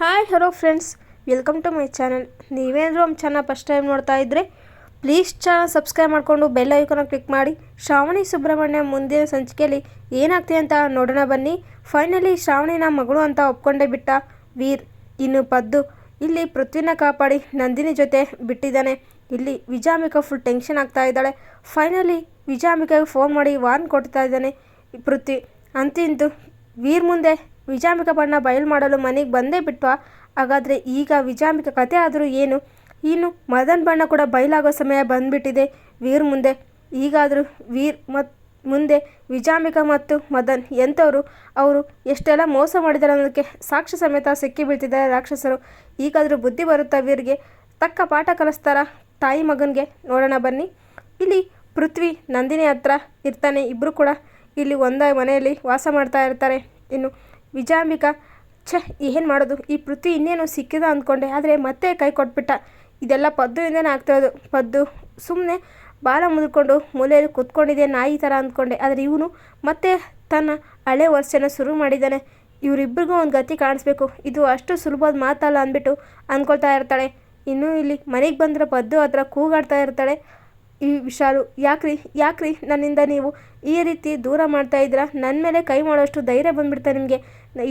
Hi, hello friends. Welcome to my channel. ನೀವೇನಾದರೂ ನಮ್ಮ channel first time ನೋಡ್ತಾ ಇದ್ದರೆ ಪ್ಲೀಸ್ ಚಾನಲ್ ಸಬ್ಸ್ಕ್ರೈಬ್ ಮಾಡಿಕೊಂಡು ಬೆಲ್ ಐಕನ ಕ್ಲಿಕ್ ಮಾಡಿ. ಶ್ರಾವಣಿ ಸುಬ್ರಹ್ಮಣ್ಯ ಮುಂದಿನ ಸಂಚಿಕೆಯಲ್ಲಿ ಏನಾಗ್ತಿದೆ ಅಂತ ನೋಡೋಣ ಬನ್ನಿ. ಫೈನಲಿ ಶ್ರಾವಣಿನ ಮಗಳು ಅಂತ ಒಪ್ಕೊಂಡೇ ಬಿಟ್ಟ ವೀರ್. ಇನ್ನು ಪದ್ದು, ಇಲ್ಲಿ ಪೃಥ್ವಿನ ಕಾಪಾಡಿ ನಂದಿನಿ ಜೊತೆ ಬಿಟ್ಟಿದ್ದಾನೆ. ಇಲ್ಲಿ ವಿಜಾಮಿಕ ಫುಲ್ ಟೆನ್ಷನ್ ಆಗ್ತಾ ಇದ್ದಾಳೆ. ಫೈನಲಿ ವಿಜಾಮಿಕಾಗೆ ಫೋನ್ ಮಾಡಿ ವಾರ್ನ್ ಕೊಡ್ತಾ ಇದ್ದಾನೆ ಪೃಥ್ವಿ. ಅಂತಿಂತು, ವೀರ್ ಮುಂದೆ ವಿಜಾಂಬಿಕಾ ಬಣ್ಣ ಬಯಲು ಮಾಡಲು ಮನೆಗೆ ಬಂದೇ ಬಿಟ್ವಾ? ಹಾಗಾದರೆ ಈಗ ವಿಜಾಂಬಿಕ ಕತೆ ಆದರೂ ಏನು? ಇನ್ನು ಮದನ್ ಬಣ್ಣ ಕೂಡ ಬಯಲಾಗೋ ಸಮಯ ಬಂದ್ಬಿಟ್ಟಿದೆ. ವೀರ್ ಮುಂದೆ. ಈಗಾದರೂ ವೀರ್ ಮತ್ತು ಮುಂದೆ ವಿಜಾಂಬಿಕಾ ಮತ್ತು ಮದನ್ ಎಂಥವರು ಅವರು ಎಷ್ಟೆಲ್ಲ ಮೋಸ ಮಾಡಿದ್ದಾರೆ ಅನ್ನೋದಕ್ಕೆ ಸಾಕ್ಷಿ ಸಮೇತ ಸಿಕ್ಕಿ ಬೀಳ್ತಿದ್ದಾರೆ ರಾಕ್ಷಸರು. ಈಗಾದರೂ ಬುದ್ಧಿ ಬರುತ್ತಾ ವೀರ್ಗೆ? ತಕ್ಕ ಪಾಠ ಕಲಿಸ್ತಾರ ತಾಯಿ ಮಗನಿಗೆ? ನೋಡೋಣ ಬನ್ನಿ. ಇಲ್ಲಿ ಪೃಥ್ವಿ ನಂದಿನಿ ಹತ್ರ ಇರ್ತಾನೆ. ಇಬ್ಬರು ಕೂಡ ಇಲ್ಲಿ ಒಂದೇ ಮನೆಯಲ್ಲಿ ವಾಸ ಮಾಡ್ತಾ ಇರ್ತಾರೆ. ಇನ್ನು ವಿಜಾಂಬಿಕಾ, ಛೆ, ಏನು ಮಾಡೋದು? ಈ ಪೃಥ್ವಿ ಇನ್ನೇನು ಸಿಕ್ಕಿದ ಅಂದ್ಕೊಂಡೆ. ಆದರೆ ಮತ್ತೆ ಕೈ ಕೊಟ್ಬಿಟ್ಟ. ಇದೆಲ್ಲ ಪದ್ದುವಿಂದನೇ ಆಗ್ತಾಯಿರೋದು ಪದ್ದು ಸುಮ್ಮನೆ ಬಾಲ ಮುದ್ಕೊಂಡು ಮೂಲೆಯಲ್ಲಿ ಕೂತ್ಕೊಂಡಿದೆ ನಾಯಿ ಥರ ಅಂದ್ಕೊಂಡೆ. ಆದರೆ ಇವನು ಮತ್ತೆ ತನ್ನ ಹಳೆ ವರ್ಷನ ಶುರು ಮಾಡಿದ್ದಾನೆ. ಇವರಿಬ್ಬರಿಗೂ ಒಂದು ಗತಿ ಕಾಣಿಸ್ಬೇಕು. ಇದು ಅಷ್ಟು ಸುಲಭದ ಮಾತಲ್ಲ ಅಂದ್ಬಿಟ್ಟು ಅಂದ್ಕೊಳ್ತಾ ಇರ್ತಾಳೆ. ಇನ್ನೂ ಇಲ್ಲಿ ಮನೆಗೆ ಬಂದರೆ ಪದ್ದು ಹತ್ರ ಕೂಗಾಡ್ತಾ ಇರ್ತಾಳೆ. ಈ ವಿಶಾಲು ಯಾಕ್ರಿ ಯಾಕ್ರಿ? ನನ್ನಿಂದ ನೀವು ಈ ರೀತಿ ದೂರ ಮಾಡ್ತಾ ಇದ್ದೀರಾ? ನನ್ನ ಮೇಲೆ ಕೈ ಮಾಡೋಷ್ಟು ಧೈರ್ಯ ಬಂದ್ಬಿಡ್ತಾ ನಿಮಗೆ.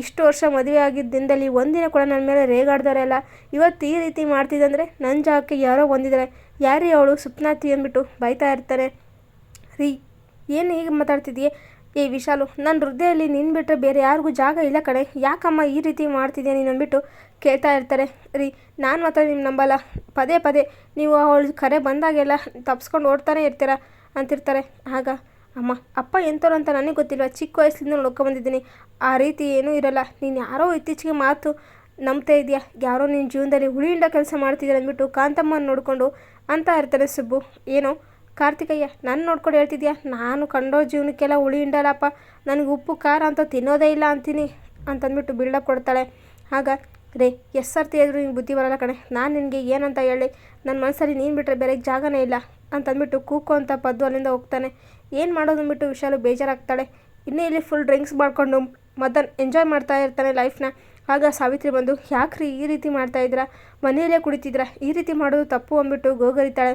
ಇಷ್ಟು ವರ್ಷ ಮದುವೆ ಆಗಿದ್ದಿಂದಲೇ ಒಂದಿನ ಕೂಡ ನನ್ನ ಮೇಲೆ ರೇಗಾಡ್ದವರೆಲ್ಲ ಇವತ್ತು ಈ ರೀತಿ ಮಾಡ್ತಿದ್ದಂದರೆ ನನ್ನ ಜಾಗಕ್ಕೆ ಯಾರೋ ಬಂದಿದ್ದಾರೆ. ಯಾರೀ ಅವಳು? ಸುಪ್ನಾತಿ ಅಂದ್ಬಿಟ್ಟು ಬೈತಾ ಇರ್ತಾನೆ. ರೀ, ಏನು ಹೀಗೆ ಮಾತಾಡ್ತಿದ್ದೀಯ? ಏ ವಿಶಾಲು ನನ್ನ ಹೃದಯದಲ್ಲಿ ನಿನ್ನ ಬಿಟ್ಟರೆ ಬೇರೆ ಯಾರಿಗೂ ಜಾಗ ಇಲ್ಲ ಕಣೆ. ಯಾಕಮ್ಮ ಈ ರೀತಿ ಮಾಡ್ತಿದ್ಯಾ ನೀನು ಅಂದ್ಬಿಟ್ಟು ಕೇಳ್ತಾ ಇರ್ತಾರೆ. ರೀ, ನಾನು ಮಾತ್ರ ನಿಮ್ಮ ನಂಬಲ್ಲ. ಪದೇ ಪದೇ ನೀವು ಅವಳು ಕರೆ ಬಂದಾಗೆಲ್ಲ ತಪ್ಸ್ಕೊಂಡು ಓಡ್ತಾನೆ ಇರ್ತೀರ ಅಂತಿರ್ತಾರೆ. ಆಗ, ಅಮ್ಮ, ಅಪ್ಪ ಎಂಥವ್ರು ಅಂತ ನನಗೆ ಗೊತ್ತಿಲ್ಲ ಚಿಕ್ಕ ವಯಸ್ಸಿಂದ ನೋಡ್ಕೊಂಬಂದಿದ್ದೀನಿ. ಆ ರೀತಿ ಏನೂ ಇರಲ್ಲ. ನೀನು ಯಾರೋ ಇತ್ತೀಚೆಗೆ ಮಾತು ನಂಬ್ತಾ ಇದೆಯಾ? ಯಾರೋ ನಿನ್ನ ಜೀವನದಲ್ಲಿ ಹುಳಿಯಿಂದ ಕೆಲಸ ಮಾಡ್ತಿದ್ದೀರ ಅಂದ್ಬಿಟ್ಟು ಕಾಂತಮ್ಮನ ನೋಡಿಕೊಂಡು ಅಂತ ಇರ್ತಾರೆ ಸುಬ್ಬು. ಏನೋ, ಕಾರ್ತಿಕಯ್ಯ, ನಾನು ನೋಡ್ಕೊಂಡು ಹೇಳ್ತಿದ್ಯಾ? ನಾನು ಕಂಡೋ ಜೀವನಕ್ಕೆಲ್ಲ ಹುಳಿ ಹಿಂಡಲ್ಲಪ್ಪ ನನಗೆ ಉಪ್ಪು, ಖಾರ ಅಂತ ತಿನ್ನೋದೇ ಇಲ್ಲ ಅಂತೀನಿ ಅಂತಂದ್ಬಿಟ್ಟು ಬಿಲ್ಡಪ್ ಕೊಡ್ತಾಳೆ. ಆಗ ರೇ, ಎಸ್ ಸರ್ತಿ ಆದರೂ ನಿಂಗೆ ಬುದ್ಧಿ ಬರಲ್ಲ ಕಣೆ. ನಾನು ನಿನಗೆ ಏನಂತ ಹೇಳಿ? ನನ್ನ ಮನಸ್ಸಲ್ಲಿ ನೀನು ಬಿಟ್ಟರೆ ಬೇರೆ ಜಾಗನೇ ಇಲ್ಲ ಅಂತಂದ್ಬಿಟ್ಟು ಕೂಕು ಅಂತ ಪದ್ದು ಅಲ್ಲಿಂದ ಹೋಗ್ತಾನೆ. ಏನು ಮಾಡೋದು ಅಂದ್ಬಿಟ್ಟು ವಿಶಾಲು ಬೇಜಾರಾಗ್ತಾಳೆ. ಇನ್ನೇ ಇಲ್ಲಿ ಫುಲ್ ಡ್ರಿಂಕ್ಸ್ ಮಾಡ್ಕೊಂಡು ಮದನ್ ಎಂಜಾಯ್ ಮಾಡ್ತಾ ಇರ್ತಾನೆ ಲೈಫ್ನ ಆಗ ಸಾವಿತ್ರಿ ಬಂದು, ಯಾಕ್ರಿ ಈ ರೀತಿ ಮಾಡ್ತಾ ಇದ್ದೀರಾ? ಮನೆಯಲ್ಲೇ ಕುಡಿತಿದ್ದೀರಾ? ಈ ರೀತಿ ಮಾಡೋದು ತಪ್ಪು ಅಂದ್ಬಿಟ್ಟು ಗೋಗರಿತಾಳೆ.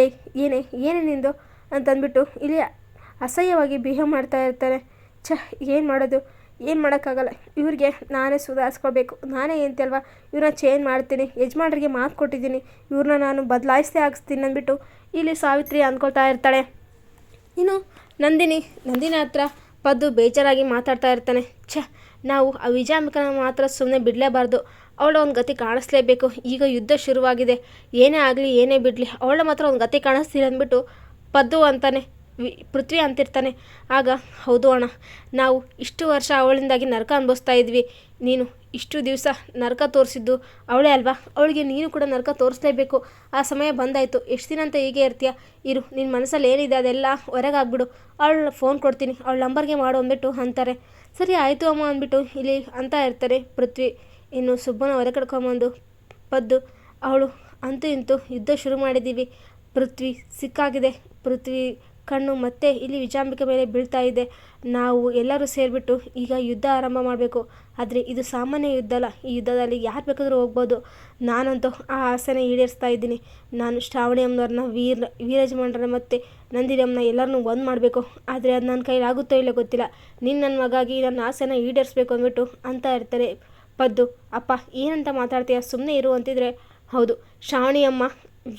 ಏ ಏನೇ ಏನೇ ನಿಂದು? ಅಂತಂದ್ಬಿಟ್ಟು ಇಲ್ಲಿ ಅಸಹ್ಯವಾಗಿ ಬಿಹೇವ್ ಮಾಡ್ತಾ ಇರ್ತಾನೆ. ಛ, ಏನು ಮಾಡೋದು? ಏನು ಮಾಡೋಕ್ಕಾಗಲ್ಲ. ಇವ್ರಿಗೆ ನಾನೇ ಸುಧಾರಿಸ್ಕೋಬೇಕು. ನಾನೇ ಅಂತಲ್ವಾ ಇವ್ರನ್ನ ಚೇಂಜ್ ಮಾಡ್ತೀನಿ. ಯಜಮಾನ್ರಿಗೆ ಮಾತು ಕೊಟ್ಟಿದ್ದೀನಿ. ಇವ್ರನ್ನ ನಾನು ಬದಲಾಯಿಸೇ ಹಾಕ್ಸ್ತೀನಿ ಅಂದ್ಬಿಟ್ಟು ಇಲ್ಲಿ ಸಾವಿತ್ರಿ ಅಂದ್ಕೊಳ್ತಾ ಇರ್ತಾಳೆ. ಇನ್ನು ನಂದಿನಿ ನಂದಿನಿ ಹತ್ರ ಪದ್ದು ಬೇಜಾರಾಗಿ ಮಾತಾಡ್ತಾ ಇರ್ತಾನೆ. ಛ, ನಾವು ಆ ವಿಜಯಾಂಬಿಕನ ಮಾತ್ರ ಸುಮ್ಮನೆ ಬಿಡಲೇಬಾರ್ದು. ಅವಳ ಒಂದು ಗತಿ ಕಾಣಿಸ್ಲೇಬೇಕು. ಈಗ ಯುದ್ಧ ಶುರುವಾಗಿದೆ. ಏನೇ ಆಗಲಿ, ಏನೇ ಬಿಡಲಿ, ಅವಳ ಮಾತ್ರ ಒಂದು ಗತಿ ಕಾಣಿಸ್ತೀರ ಅಂದ್ಬಿಟ್ಟು ಪದ್ದು ಅಂತಾನೆ. ಪೃಥ್ವಿ ಅಂತಿರ್ತಾನೆ. ಆಗ, ಹೌದು ಅಣ್ಣ, ನಾವು ಇಷ್ಟು ವರ್ಷ ಅವಳಿಂದಾಗಿ ನರಕ ಅನುಭವಿಸ್ತಾ ಇದ್ವಿ. ನೀನು ಇಷ್ಟು ದಿವಸ ನರಕ ತೋರಿಸಿದ್ದು ಅವಳೇ ಅಲ್ವಾ? ಅವಳಿಗೆ ನೀನು ಕೂಡ ನರಕ ತೋರಿಸ್ಲೇಬೇಕು. ಆ ಸಮಯ ಬಂದಾಯಿತು. ಎಷ್ಟು ದಿನ ಅಂತ ಹೀಗೆ ಇರ್ತೀಯ? ಇರು ನಿನ್ನ ಮನಸ್ಸಲ್ಲಿ ಏನಿದೆ ಅದೆಲ್ಲ ಹೊರಗಾಗ್ಬಿಡು. ಅವಳು ಫೋನ್ ಕೊಡ್ತೀನಿ. ಅವಳ ನಂಬರ್ಗೆ ಮಾಡು ಅಂದ್ಬಿಟ್ಟು ಅಂತಾರೆ. ಸರಿ, ಆಯಿತು ಅಮ್ಮ ಅಂದ್ಬಿಟ್ಟು ಇಲ್ಲಿ ಅಂತ ಇರ್ತಾರೆ ಪೃಥ್ವಿ. ಇನ್ನು ಸುಬ್ಬನ ಹೊರ ಕಡ್ಕೊಂಬಂದು ಪದ್ದು, ಅವಳು ಅಂತೂ ಇಂತೂ ಯುದ್ಧ ಶುರು ಮಾಡಿದ್ದೀವಿ. ಪೃಥ್ವಿ ಸಿಕ್ಕಾಗಿದೆ. ಪೃಥ್ವಿ ಕಣ್ಣು ಮತ್ತೆ ಇಲ್ಲಿ ವಿಜಾಂಬಿಕೆ ಮೇಲೆ ಬೀಳ್ತಾ ಇದೆ. ನಾವು ಎಲ್ಲರೂ ಸೇರಿಬಿಟ್ಟು ಈಗ ಯುದ್ಧ ಆರಂಭ ಮಾಡಬೇಕು. ಆದರೆ ಇದು ಸಾಮಾನ್ಯ ಯುದ್ಧ ಅಲ್ಲ. ಈ ಯುದ್ಧದಲ್ಲಿ ಯಾರು ಬೇಕಾದರೂ ಹೋಗ್ಬೋದು. ನಾನಂತೂ ಆ ಆಸೆನ ಈಡೇರಿಸ್ತಾ ಇದ್ದೀನಿ. ನಾನು ಶ್ರಾವಣಿ ಅಮ್ಮನವ್ರನ್ನ, ವೀರ, ವೀರಜಮಾನ್ರನ್ನ ಮತ್ತು ನಂದಿರಮ್ಮನ ಎಲ್ಲರನ್ನೂ ಒಂದು ಮಾಡಬೇಕು. ಆದರೆ ಅದು ನನ್ನ ಕೈಲಿ ಆಗುತ್ತೋ ಇಲ್ಲ ಗೊತ್ತಿಲ್ಲ. ನಿನ್ನ ನನ್ನ ಮಗಾಗಿ ನನ್ನ ಆಸೆನ ಈಡೇರಿಸ್ಬೇಕು ಅಂದ್ಬಿಟ್ಟು ಅಂತ ಇರ್ತಾರೆ. ಪದ್ದು, ಅಪ್ಪ, ಏನಂತ ಮಾತಾಡ್ತೀಯ? ಸುಮ್ಮನೆ ಇರು ಅಂತಿದ್ರೆ, ಹೌದು ಶ್ರಾವಣಿಯಮ್ಮ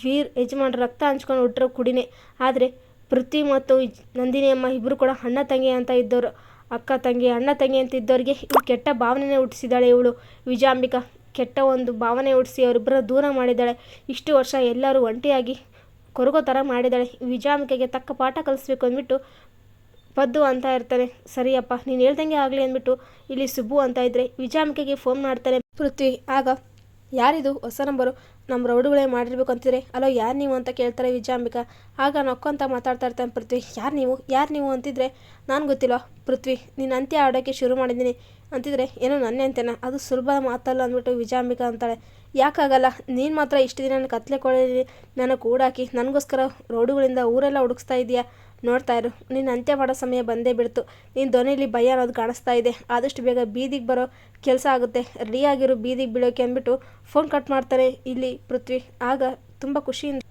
ವೀರ್, ಯಜಮಾನ್ರ ರಕ್ತ ಹಂಚ್ಕೊಂಡು ಹುಟ್ಟಿರೋ ಕುಡಿನೇ. ಆದರೆ ಪೃಥ್ವಿ ಮತ್ತು ನಂದಿನಿ ಅಮ್ಮ ಇಬ್ಬರು ಕೂಡ ಅಣ್ಣ ತಂಗಿ ಅಂತ ಇದ್ದವರು. ಅಕ್ಕ ತಂಗಿ, ಅಣ್ಣ ತಂಗಿ ಅಂತ ಇದ್ದವ್ರಿಗೆ ಕೆಟ್ಟ ಭಾವನೆನೇ ಹುಟ್ಟಿಸಿದ್ದಾಳೆ ಇವಳು. ವಿಜಾಂಬಿಕ ಕೆಟ್ಟ ಒಂದು ಭಾವನೆ ಹುಟ್ಟಿಸಿ ಅವರಿಬ್ಬರ ದೂರ ಮಾಡಿದ್ದಾಳೆ. ಇಷ್ಟು ವರ್ಷ ಎಲ್ಲರೂ ಒಂಟಿಯಾಗಿ ಕೊರಗೋ ಥರ ಮಾಡಿದ್ದಾಳೆ. ವಿಜಾಂಬಿಕೆಗೆ ತಕ್ಕ ಪಾಠ ಕಲಿಸ್ಬೇಕು ಅಂದ್ಬಿಟ್ಟು ಪದ್ದು ಅಂತ ಇರ್ತಾನೆ. ಸರಿಯಪ್ಪ, ನೀನು ಹೇಳ್ದಂಗೆ ಆಗಲಿ ಅಂದ್ಬಿಟ್ಟು ಇಲ್ಲಿ ಸುಬ್ಬು ಅಂತ ಇದ್ದರೆ ವಿಜಾಂಬಿಕೆಗೆ ಫೋನ್ ಮಾಡ್ತಾನೆ ಪೃಥ್ವಿ ಆಗ ಯಾರಿದು ಹೊಸ ನಂಬರು? ನಮ್ಮ ರೌಡುಗಳೇ ಮಾಡಿರ್ಬೇಕು ಅಂತಿದ್ರೆ. ಅಲೋ, ಯಾರು ನೀವು ಅಂತ ಕೇಳ್ತಾರೆ ವಿಜಾಂಬಿಕಾ. ಆಗ ನಕ್ಕೊಂತ ಮಾತಾಡ್ತಾ ಇರ್ತಾನೆ ಪೃಥ್ವಿ. ಯಾರು ನೀವು? ಯಾರು ನೀವು ಅಂತಿದ್ರೆ? ನಾನು ಗೊತ್ತಿಲ್ಲ ಪೃಥ್ವಿ ನೀನು ಅಂತ್ಯ ಆಡೋಕ್ಕೆ ಶುರು ಮಾಡಿದ್ದೀನಿ. ಅಂತಿದ್ರೆ, ಏನೋ ನನ್ನೆ ಅಂತೇನ ಅದು ಸುಲಭ ಮಾತಲ್ಲ ಅಂದ್ಬಿಟ್ಟು ವಿಜಾಂಬಿಕಾ ಅಂತಾಳೆ. ಯಾಕಾಗಲ್ಲ? ನೀನು ಮಾತ್ರ ಇಷ್ಟು ದಿನ ನನ್ನ ಕತ್ಲೆ ಕೊಡಿ ನನಗೆ ಕೂಡಾಕಿ, ನನಗೋಸ್ಕರ ರೋಡುಗಳಿಂದ ಊರೆಲ್ಲ ಹುಡುಕ್ಸ್ತಾ ಇದೆಯಾ? ನೋಡ್ತಾ ಇರು. ನಿನ್ನ ಅಂತ್ಯ ಮಾಡೋ ಸಮಯ ಬಂದೇ ಬಿಡ್ತು. ನೀನು ಧ್ವನಿಲಿ ಭಯ ಅನ್ನೋದು ಕಾಣಿಸ್ತಾ ಇದೆ. ಆದಷ್ಟು ಬೇಗ ಬೀದಿಗೆ ಬರೋ ಕೆಲಸ ಆಗುತ್ತೆ. ರೆಡಿ ಆಗಿರೋ ಬೀದಿಗೆ ಬೀಳೋಕೆ ಅಂದ್ಬಿಟ್ಟು ಫೋನ್ ಕಟ್ ಮಾಡ್ತಾರೆ ಇಲ್ಲಿ ಪೃಥ್ವಿ. ಆಗ ತುಂಬ ಖುಷಿಯಿಂದ,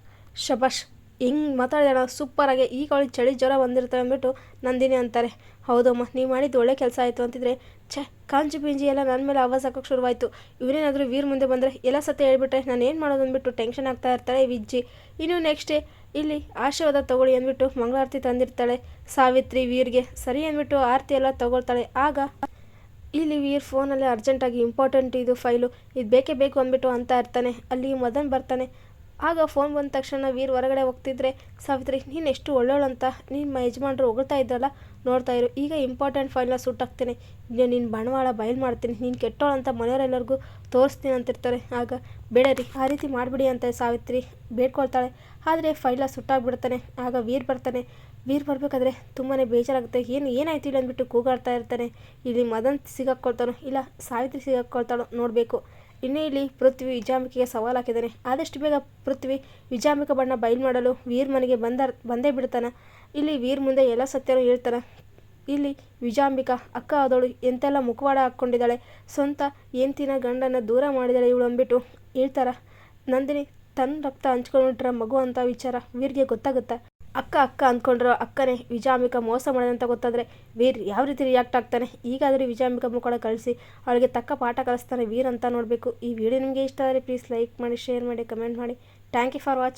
ಶಬಾಷ್, ಹೆಂಗೆ ಮಾತಾಡಿದಾಳ ಸೂಪರಾಗಿ ಈಗ ಅವಳಿಗೆ ಚಳಿ ಜ್ವರ ಬಂದಿರ್ತಾರೆ ಅಂದ್ಬಿಟ್ಟು ನಂದಿನಿ ಅಂತಾರೆ. ಹೌದಮ್ಮ, ನೀವು ಮಾಡಿದ್ದು ಒಳ್ಳೆ ಕೆಲಸ ಆಯಿತು ಅಂತಿದ್ರೆ, ಛೆ ಕಾಂಜಿ ಪಿಂಜಿ ಎಲ್ಲ ನನ್ನ ಮೇಲೆ ಆವಾಜ್ ಹಾಕೋಕೆ ಶುರುವಾಯಿತು. ಇವರೇನಾದರೂ ವೀರ್ ಮುಂದೆ ಬಂದರೆ ಎಲ್ಲ ಸತ್ಯ ಹೇಳ್ಬಿಟ್ರೆ ನಾನು ಏನು ಮಾಡೋದು ಅಂದ್ಬಿಟ್ಟು ಟೆನ್ಷನ್ ಆಗ್ತಾ ಇರ್ತಾರೆ ವಿಜ್ಜಿ. ಇನ್ನು ನೆಕ್ಸ್ಟ್ ಇಲ್ಲಿ ಆಶೀರ್ವಾದ ತಗೊಳ್ಳಿ ಅಂದ್ಬಿಟ್ಟು ಮಂಗಳಾರತಿ ತಂದಿರ್ತಾಳೆ. ಸಾವಿತ್ರಿ ವೀರ್ಗೆ ಸರಿ ಅಂದ್ಬಿಟ್ಟು ಆರತಿ ಎಲ್ಲ ತಗೊಳ್ತಾಳೆ. ಆಗ ಇಲ್ಲಿ ವೀರ್ ಫೋನಲ್ಲಿ ಅರ್ಜೆಂಟಾಗಿ ಇಂಪಾರ್ಟೆಂಟ್ ಇದು ಫೈಲು ಇದು ಬೇಕೇ ಬೇಕು ಅಂದ್ಬಿಟ್ಟು ಅಂತ ಇರ್ತಾನೆ. ಅಲ್ಲಿ ಮದನ್ ಬರ್ತಾನೆ. ಆಗ ಫೋನ್ ಬಂದ ತಕ್ಷಣ ವೀರ್ ಹೊರಗಡೆ ಹೋಗ್ತಿದ್ರೆ, ಸಾವಿತ್ರಿ, ನೀನು ಎಷ್ಟು ಒಳ್ಳೊಳ್ಳಂತ ನಿಮ್ಮ ಯಜಮಾನ್ರು ಹೊಗಳ್ತಾ ಇದ್ದಲ್ಲ ನೋಡ್ತಾ ಇರು. ಈಗ ಇಂಪಾರ್ಟೆಂಟ್ ಫೈಲ್ನ ಸುಟ್ಟಾಕ್ತೀನಿ ಈಗ ನಿನ್ನ ಬಂಡವಾಳ ಬಯಲು ಮಾಡ್ತೀನಿ. ನೀನು ಕೆಟ್ಟೋಳು ಅಂತ ಮನೆಯವರೆಲ್ಲರಿಗೂ ತೋರಿಸ್ತೀನಿ ಅಂತಿರ್ತಾರೆ. ಆಗ, ಬೇಡ ರೀ, ಆ ರೀತಿ ಮಾಡಿಬಿಡಿ ಅಂತ ಸಾವಿತ್ರಿ ಬೇಡ್ಕೊಳ್ತಾಳೆ. ಆದರೆ ಫೈಲ ಸುಟ್ಟಾಗ್ಬಿಡ್ತಾನೆ ಆಗ ವೀರ್ ಬರ್ತಾನೆ. ವೀರ್ ಬರಬೇಕಾದ್ರೆ ತುಂಬಾ ಬೇಜಾರಾಗುತ್ತೆ. ಏನು, ಏನಾಯ್ತು ಇಲ್ಲ ಅಂದ್ಬಿಟ್ಟು ಕೂಗಾಡ್ತಾ ಇರ್ತಾನೆ. ಇಲ್ಲಿ ಮದನ್ ಸಿಗಾಕ್ಕೊಳ್ತಾನೋ, ಇಲ್ಲ ಸಾವಿತ್ರಿ ಸಿಗಾಕ್ಕೊಳ್ತಾಳೋ ನೋಡಬೇಕು. ಇನ್ನೇ ಇಲ್ಲಿ ಪೃಥ್ವಿ ವಿಜಾಂಬಿಕೆಗೆ ಸವಾಲು ಹಾಕಿದ್ದಾನೆ. ಆದಷ್ಟು ಬೇಗ ಪೃಥ್ವಿ ವಿಜಾಂಬಿಕ ಬಣ್ಣ ಬಯಲು ಮಾಡಲು ವೀರ್ ಮನೆಗೆ ಬಂದ ಬಂದೇ ಬಿಡ್ತಾನೆ. ಇಲ್ಲಿ ವೀರ್ ಮುಂದೆ ಎಲ್ಲ ಸತ್ಯನೂ ಹೇಳ್ತಾರೆ. ಇಲ್ಲಿ ವಿಜಾಂಬಿಕಾ, ಅಕ್ಕ ಆದವಳು ಎಂತೆಲ್ಲ ಮುಖವಾಡ ಹಾಕ್ಕೊಂಡಿದ್ದಾಳೆ. ಸ್ವಂತ ಎಂತಿನ ಗಂಡನ ದೂರ ಮಾಡಿದಾಳೆ ಇವಳು ಅಂದ್ಬಿಟ್ಟು ಹೇಳ್ತಾರ? ನಂದಿನಿ ತನ್ನ ರಕ್ತ ಹಂಚ್ಕೊಂಡಿಟ್ರ ಮಗು ಅಂತ ವಿಚಾರ ವೀರ್ಗೆ ಗೊತ್ತಾಗುತ್ತೆ? ಅಕ್ಕ ಅಕ್ಕ ಅಂದ್ಕೊಂಡ್ರು ಅಕ್ಕನೇ ವಿಜಾಂಬಿಕಾ ಮೋಸ ಮಾಡಿದಂತ ಗೊತ್ತಾದರೆ ವೀರ್ ಯಾವ ರೀತಿ ರಿಯಾಕ್ಟ್ ಆಗ್ತಾನೆ? ಈಗಾದರೂ ವಿಜಾಂಬಿಕಾ ಮುಖವಾಡ ಕಳಿಸಿ ಅವಳಿಗೆ ತಕ್ಕ ಪಾಠ ಕಲಿಸ್ತಾನೆ ವೀರ್ ಅಂತ ನೋಡಬೇಕು. ಈ ವಿಡಿಯೋ ನಿಮಗೆ ಇಷ್ಟ ಆದರೆ ಪ್ಲೀಸ್ ಲೈಕ್ ಮಾಡಿ ಶೇರ್ ಮಾಡಿ ಕಮೆಂಟ್ ಮಾಡಿ. Thank you for watch